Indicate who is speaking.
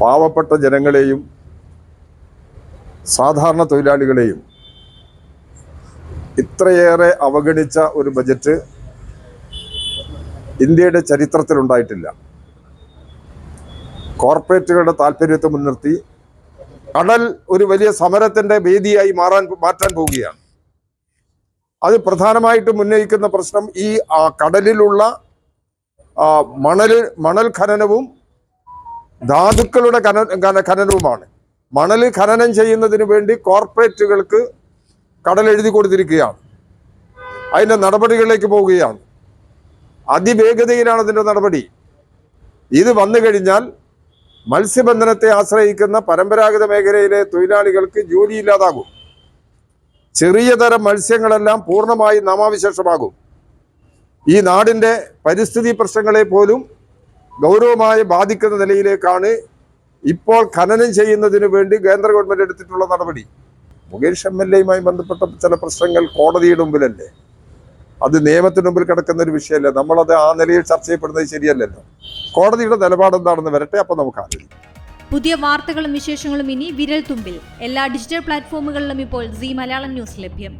Speaker 1: പാവപ്പെട്ട ജനങ്ങളെയും സാധാരണ തൊഴിലാളികളെയും ഇത്രയേറെ അവഗണിച്ച ഒരു ബജറ്റ് ഇന്ത്യയുടെ ചരിത്രത്തിലുണ്ടായിട്ടില്ല കോർപ്പറേറ്റുകളുടെ താല്പര്യത്തെ മുൻനിർത്തി കടൽ ഒരു വലിയ സമരത്തിന്റെ വേദിയായി മാറാൻ മാറ്റാൻ പോവുകയാണ്. അത് പ്രധാനമായിട്ടും ഉന്നയിക്കുന്ന പ്രശ്നം ഈ കടലിലുള്ള മണൽ മണൽ ഖനനവും ധാതുക്കളുടെ ഖന ഖന- ഖനനവുമാണ്. മണൽ ഖനനം ചെയ്യുന്നതിന് വേണ്ടി കോർപ്പറേറ്റുകൾക്ക് കടൽ എഴുതി കൊടുത്തിരിക്കുകയാണ്. അതിന്റെ നടപടികളിലേക്ക് പോവുകയാണ്. അതിവേഗതയിലാണ് അതിന്റെ നടപടി. ഇത് വന്നു കഴിഞ്ഞാൽ മത്സ്യബന്ധനത്തെ ആശ്രയിക്കുന്ന പരമ്പരാഗത മേഖലയിലെ തൊഴിലാളികൾക്ക് ജോലിയില്ലാതാകും. ചെറിയ തരം മത്സ്യങ്ങളെല്ലാം പൂർണമായി നാമാവിശേഷമാകും. ഈ നാടിന്റെ പരിസ്ഥിതി പ്രശ്നങ്ങളെ പോലും ഗൗരവമായി ബാധിക്കുന്ന നിലയിലേക്കാണ് ഇപ്പോൾ ഖനനം ചെയ്യുന്നതിന് വേണ്ടി കേന്ദ്ര ഗവൺമെന്റ് എടുത്തിട്ടുള്ള നടപടി. മുകേഷ് എം എൽ എയുമായി ബന്ധപ്പെട്ട ചില പ്രശ്നങ്ങൾ കോടതിയുടെ മുമ്പിലല്ലേ? അത് നിയമത്തിന് മുമ്പിൽ കിടക്കുന്ന ഒരു വിഷയമല്ല? നമ്മളത് ആ നിലയിൽ ചർച്ച ചെയ്യപ്പെടുന്നത് ശരിയല്ലല്ലോ. കോടതിയുടെ നിലപാട് എന്താണെന്ന് വരട്ടെ അപ്പൊ നമുക്ക് ആലോചിക്കാം.
Speaker 2: പുതിയ വാർത്തകളും വിശേഷങ്ങളും ഇനി വിരൽ തുമ്പിൽ എല്ലാ ഡിജിറ്റൽ പ്ലാറ്റ്ഫോമുകളിലും ഇപ്പോൾ സി മലയാളം ന്യൂസ് ലഭ്യം.